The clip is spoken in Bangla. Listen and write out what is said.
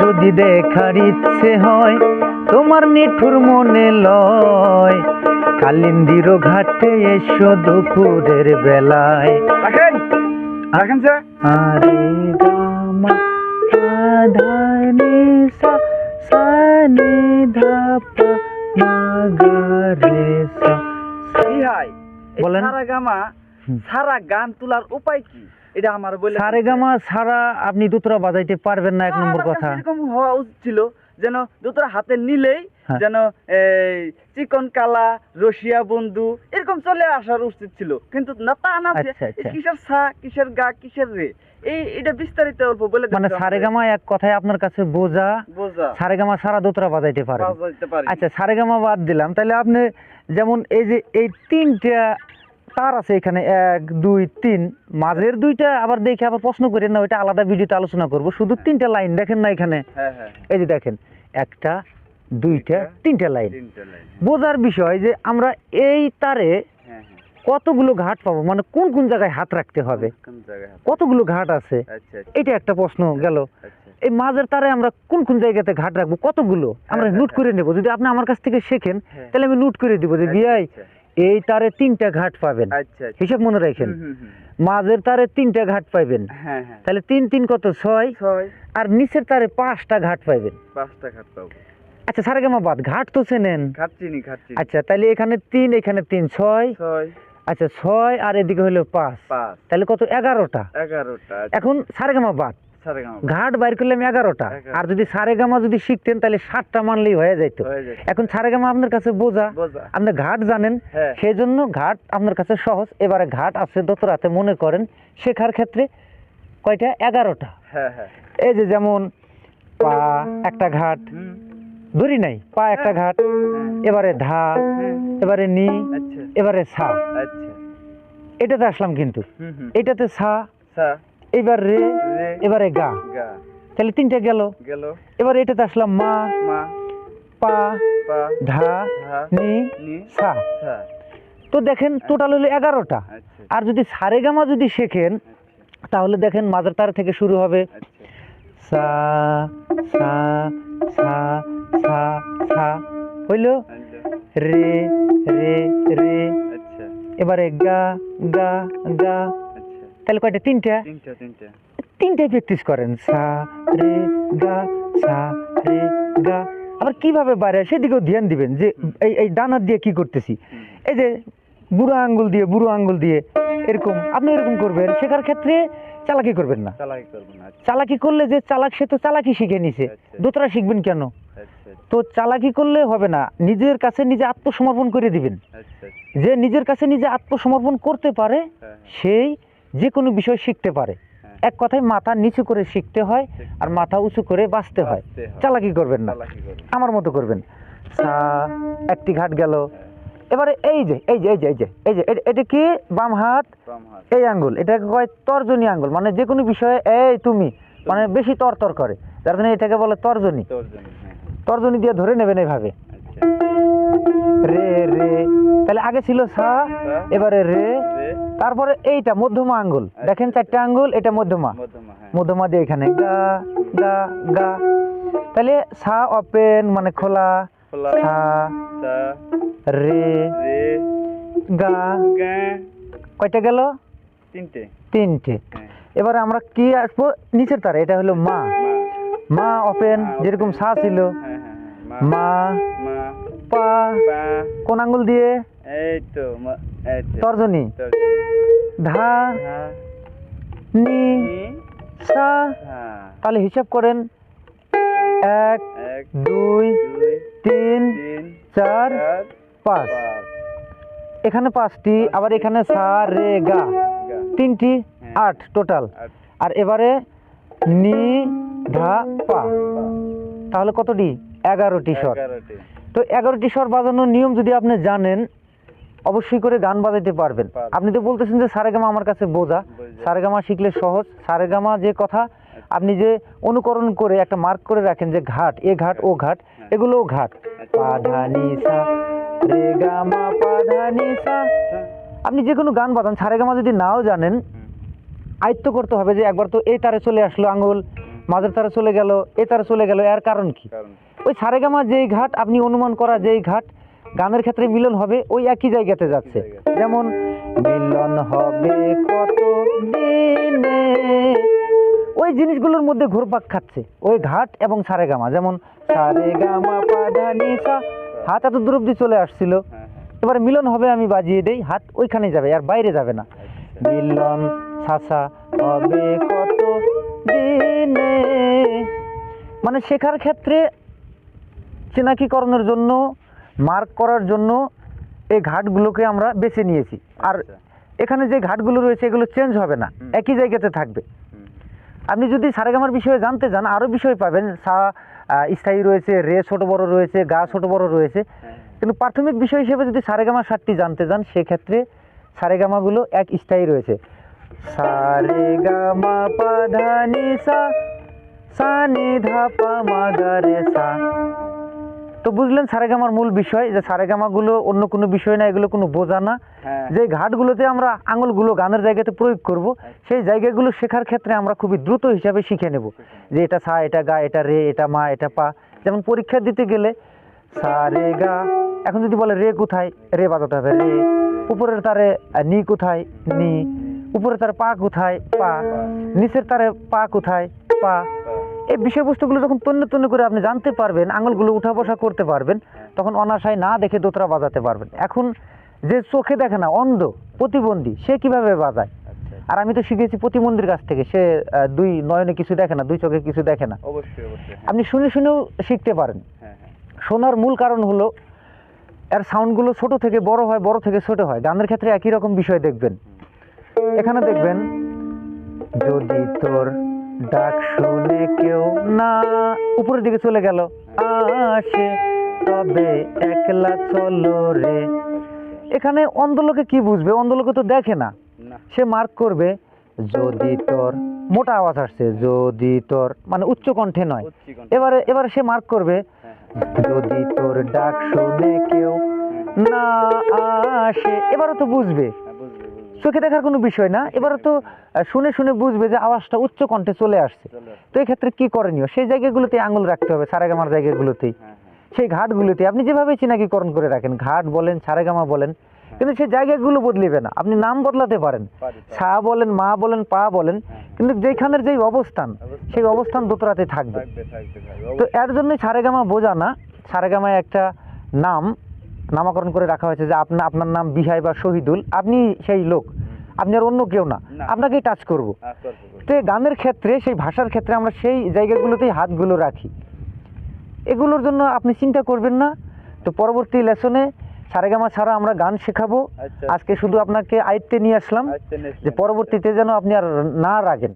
যদি দেখার ইচ্ছে হয় তোমার নিঠুর মনে লয়। কালিন্দির ঘাটে এসো দুপুরের বেলায়। স্যার। আরে গামা সাধানি সা সানি ধাপা সা। বলেন। সারা গামা সারা গান তোলার উপায় কি? এটা আমার বলে সারে গামা সারা আপনি দুতরা বাজাইতে পারবেন না এক নম্বর কথা। এরকম হওয়া উচিত ছিল যেন দুটোর হাতে নিলেই হ্যাঁ। যেন এই চিকন কালা রশিয়া বন্ধু এরকম চলে আসার উচিত ছিল। কিন্তু না তা না আচ্ছা, আচ্ছা। কিসের সা কিসের গা কিসের রে? এই এটা বিস্তারিত অল্প বলে মানে দিতে সারে আমাকে। গামা এক কথায় আপনার কাছে বোঝা বোঝা। সারে গামা সারা দুতরা বাজাইতে পারে। আচ্ছা সারে গামা বাদ দিলাম। তাহলে আপনি যেমন এই যে এই তিনটা তার আছে এখানে এক দুই তিন। মাঝের দুইটা আবার দেখে আবার প্রশ্ন করেন না ওইটা আলাদা ভিডিওতে আলোচনা করব। শুধু তিনটা লাইন দেখেন না এখানে? হ্যাঁ হ্যাঁ এই যে দেখেন একটা দুইটা তিনটা লাইন। বোঝার বিষয় যে আমরা এই তারে হ্যাঁ হ্যাঁ। কতগুলো ঘাট পাবো? মানে কোন কোন জায়গায় হাত রাখতে হবে? কতগুলো ঘাট আছে? আচ্ছা আচ্ছা। এটা একটা প্রশ্ন গেল। আচ্ছা। এই মাঝের তারে আমরা কোন কোন জায়গাতে ঘাট রাখব? কতগুলো? আমরা হ্যাঁ, নোট হ্যাঁ, করে নেব। যদি আপনি আমার কাছ থেকে শেখেন হ্যাঁ। তাহলে আমি নোট করে দিব যে বিয়াই এই তারে তিনটা ঘাট পাবেন। আচ্ছা আচ্ছা। হিসাব মনে রাখেন। মাঝের তারে তিনটা ঘাট পাইবেন। হ্যাঁ হ্যাঁ। তাহলে তিন তিন কত? ছয়। আর নিচের তারে পাঁচটা ঘাট পাইবেন। পাঁচটা ঘাট পাবো। আচ্ছা সারেগামা বাদ। ঘাট তো চেনেন। ঘাট চিনি ঘাট চিনি। আচ্ছা তাহলে এখানে তিন এখানে তিন ছয়। ছয়। আচ্ছা ছয় আর এদিকে হলো পাঁচ। তাহলে কত? এগারোটা। এগারোটা এখন সারেগামা বাদ। ঘাট বাইর করলাম এগারোটা। আর যদি সারেগামা যদি শিখতেন তাহলে সাতটা মানলেই হয়ে যাইতো। এখন সারেগামা আপনার কাছে বোঝা। আপনি ঘাট জানেন হ্যাঁ। সেই জন্য ঘাট আপনার কাছে সহজ। এবারে ঘাট আছে দোতরাতে মনে করেন শেখার ক্ষেত্রে কয়টা? এগারোটা। হ্যাঁ হ্যাঁ। এই যে যেমন পা একটা ঘাট ধরি নাই পা একটা ঘাট এবারে ধা এবারে নি আচ্ছা। এবারে সা আচ্ছা। এটাতে আসলাম কিন্তু। এটাতে সা এবার রে এবারে গা। গা। তাহলে তিনটা গেল। গেল। এবার এটাতে আসলাম মা। মা। পা ধা নি সা। তো দেখেন টোটাল হলো এগারোটা। আচ্ছা। আর যদি সারেগামা যদি শেখেন আচ্ছা। তাহলে দেখেন মাজার তার থেকে শুরু হবে। আচ্ছা। সা সা সা সা সা। হইল? আচ্ছা। রে রে রে। আচ্ছা। এবারে গা গা গা। আচ্ছা তাহলে কয়টা? তিনটা? তিনটা তিনটা। তিনটাই প্র্যাকটিস করেন। সা রে গা সা রে গা। আবার কীভাবে বাইরে সেদিকেও ধ্যান দিবেন যে এই এই ডানার দিয়ে কি করতেছি? এই যে বুড়ো আঙ্গুল দিয়ে বুড়ো আঙ্গুল দিয়ে এরকম আপনি এরকম করবেন। শেখার ক্ষেত্রে চালাকি করবেন না। চালাকি আচ্ছা। করলে যে চালাক সে তো চালাকি শিখে নিছে। আচ্ছা। দোতরা শিখবেন কেন? আচ্ছা তো চালাকি করলে হবে না। নিজের কাছে নিজে আত্মসমর্পণ করে দিবেন। যে নিজের কাছে নিজে আত্মসমর্পণ করতে পারে হ্যাঁ। সেই যে কোনো বিষয় শিখতে পারে। হ্যাঁ। এক কথায় মাথা নিচু করে শিখতে হয় আর মাথা উঁচু করে বাঁচতে হয়। হয়। চালাকি করবেন না। আমার মতো করবেন। একটি ঘাট গেল। এবারে এই যে এই যে এই যে এই যে এই যে এটা- কি? বাম হাত? এই আঙ্গুল। এটাকে কয় তর্জনী আঙ্গুল। মানে যে কোনো বিষয়ে এই তুমি। মানে বেশি তরতর করে। যার জন্য এটাকে বলে তর্জনী। তোর জন্য হ্যাঁ। তর্জনী দিয়ে ধরে নেবেন এইভাবে আচ্ছা। রে রে। তাহলে আগে ছিল সা। এবারে রে। তারপরে এইটা মধ্যমা আঙ্গুল। দেখেন চারটা আঙ্গুল এটা মধ্যমা। মধ্যমা হ্যাঁ। দিয়ে এখানে গা গা গা। তাহলে সা ওপেন মানে খোলা সা রে গা। কয়টা গেল? তিনটে। তিনটে। হ্যাঁ। এবারে আমরা কি আসব? নিচের তারে এটা হলো মা। মা। ওপেন যেরকম সা ছিল। হ্যাঁ মা পা। কোন আঙ্গুল দিয়ে? এই তো তর্জনী। ধা হ্যাঁ। নি সা হ্যাঁ। তাহলে হিসাব করেন। এক দুই তিন চার পাঁচ। এখানে পাঁচটি আবার এখানে সা রে গা। গা। তিনটি হ্যাঁ। আট টোটাল। আর এবারে নি ধা পা। তাহলে কতটি? এগারোটি স্বর। তো এগারোটি স্বর বাজানোর নিয়ম যদি আপনি জানেন অবশ্যই করে গান বাজাইতে পারবেন। আপনি তো বলতেছেন যে সারেগামা আমার কাছে বোঝা। সারেগামা শিখলে সহজ। সারেগামা যে কথা আপনি যে অনুকরণ করে একটা মার্ক করে রাখেন যে ঘাট এ ঘাট ও ঘাট হ্যাঁ। এগুলোও ঘাট। আচ্ছা। আপনি যে কোনো গান বাজান সারেগামা যদি নাও জানেন আয়ত্ত করতে হবে যে একবার তো এই তারে চলে আসলো আঙ্গুল মাঝের তারে চলে গেল এ তারে চলে গেল এর কারণ কি? ওই সারেগামা যেই ঘাট আপনি অনুমান করা যেই ঘাট গানের ক্ষেত্রে মিলন হবে ওই একই জায়গাতে যাচ্ছে। যেমন মিলন হবে কত দিনে ওই জিনিসগুলোর মধ্যে ঘুরপাক খাচ্ছে ওই ঘাট এবং সারেগামা। যেমন সারেগামা হাত এত দূর অব্দি চলে আসছিল। হ্যাঁ হ্যাঁ। এবারে মিলন হবে আমি বাজিয়ে দেই হাত ওইখানে যাবে আর বাইরে যাবে না। মিলন সাসা হবে কত দিনে মানে শেখার ক্ষেত্রে চেনাকিকরণের জন্য মার্ক করার জন্য এই ঘাটগুলোকে আমরা বেছে নিয়েছি। আর আচ্ছা। এখানে যে ঘাটগুলো রয়েছে এগুলো চেঞ্জ হবে না। একই জায়গাতে থাকবে। আপনি যদি সারেগামার বিষয়ে জানতে চান আরও বিষয় পাবেন। সা স্থায়ী রয়েছে রে ছোট বড় রয়েছে গা ছোট বড় রয়েছে। হ্যাঁ। কিন্তু প্রাথমিক বিষয় হিসেবে যদি সারেগামা সাতটি জানতে চান সেক্ষেত্রে সারেগামাগুলো এক স্থায়ী রয়েছে। সারেগামা পাধানি সা সা নি ধা পা মা গা রে সা তো বুঝলেন সারেগামার মূল বিষয় যে সারেগামাগুলো অন্য কোনো বিষয় না এগুলো কোনো বোঝা না। হ্যাঁ। যে ঘাটগুলোতে আমরা আঙুলগুলো গানের জায়গাতে প্রয়োগ করব সেই জায়গাগুলো শেখার ক্ষেত্রে আমরা খুবই দ্রুত হিসাবে শিখে নেব। যে এটা সা এটা গা এটা রে এটা মা এটা পা। যেমন পরীক্ষা দিতে গেলে সা রে গা এখন যদি বলে রে কোথায় রে বাজাতে হবে রে। উপরের তারে নি কোথায় নি। উপরের তারে পা কোথায় পা। নিচের তারে পা কোথায় পা। এই বিষয়বস্তুগুলো যখন তন্য তন্য করে আপনি জানতে পারবেন আঙুলগুলো উঠা বসা করতে পারবেন তখন অনাশায় না দেখে দোতরা বাজাতে পারবেন। এখন যে চোখে দেখে না অন্ধ প্রতিবন্ধী সে কীভাবে বাজায়? আচ্ছা আর আমি তো শিখেছি প্রতিবন্ধীর কাছ থেকে সে দুই নয়নে কিছু দেখে না দুই চোখে কিছু দেখে না। আপনি শুনে শুনেও শিখতে পারেন। হ্যাঁ হ্যাঁ। শোনার মূল কারণ হলো এর সাউন্ডগুলো ছোট থেকে বড় হয় বড় থেকে ছোট হয়। গানের ক্ষেত্রে একই রকম বিষয় দেখবেন। এখানে দেখবেন যদি তোর ডাক শুনে কেউ না। উপরের দিকে চলে গেল। আসে তবে একলা চলো রে। এখানে অন্ধলোকে কি বুঝবে? অন্ধলোকে তো দেখে না। সে মার্ক করবে যদি তোর মোটা আওয়াজ আসছে যদি তোর মানে উচ্চ কণ্ঠে নয়। এবারে এবারে সে মার্ক করবে হ্যাঁ হ্যাঁ যদি তোর ডাক শুনে কেউ না আসে। এবারও তো হ্যাঁ বুঝবে। চোখে দেখার কোনো বিষয় না। এবারে তো শুনে শুনে বুঝবে যে আওয়াজটা উচ্চ কণ্ঠে চলে আসছে। তো এই ক্ষেত্রে কি করণীয়? সেই জায়গাগুলোতে আঙুল রাখতে হবে সারেগামার জায়গাগুলোতেই। হ্যাঁ হ্যাঁ। সেই ঘাটগুলোতে। আপনি যেভাবে চিনাকিকরণ করে রাখেন ঘাট বলেন সারেগামা বলেন কিন্তু সেই জায়গাগুলো বদলিবে না। আপনি নাম বদলাতে পারেন। পারি পারি। সা বলেন মা বলেন পা বলেন কিন্তু যেখানের যেই অবস্থান। সেই অবস্থান দোতরাতে থাকবে। তো এর জন্য সারেগামা বোঝা না। সারেগামায় একটা নাম নামকরণ করে রাখা হয়েছে যে আপনার আপনার নাম বিহাই বা শহীদুল। আপনি সেই লোক। আপনি আর অন্য কেউ না। আপনাকেই টাচ করব। হ্যাঁ। তো এই গানের ক্ষেত্রে সেই ভাষার ক্ষেত্রে আমরা সেই জায়গাগুলোতেই হাতগুলো রাখি। এগুলোর জন্য আপনি চিন্তা করবেন না। তো পরবর্তী লেসনে সারেগামা ছাড়া আমরা গান শেখাবো। আচ্ছা। আজকে শুধু আপনাকে আয়ত্তে নিয়ে আসলাম যে পরবর্তীতে যেন আপনি আর না রাখেন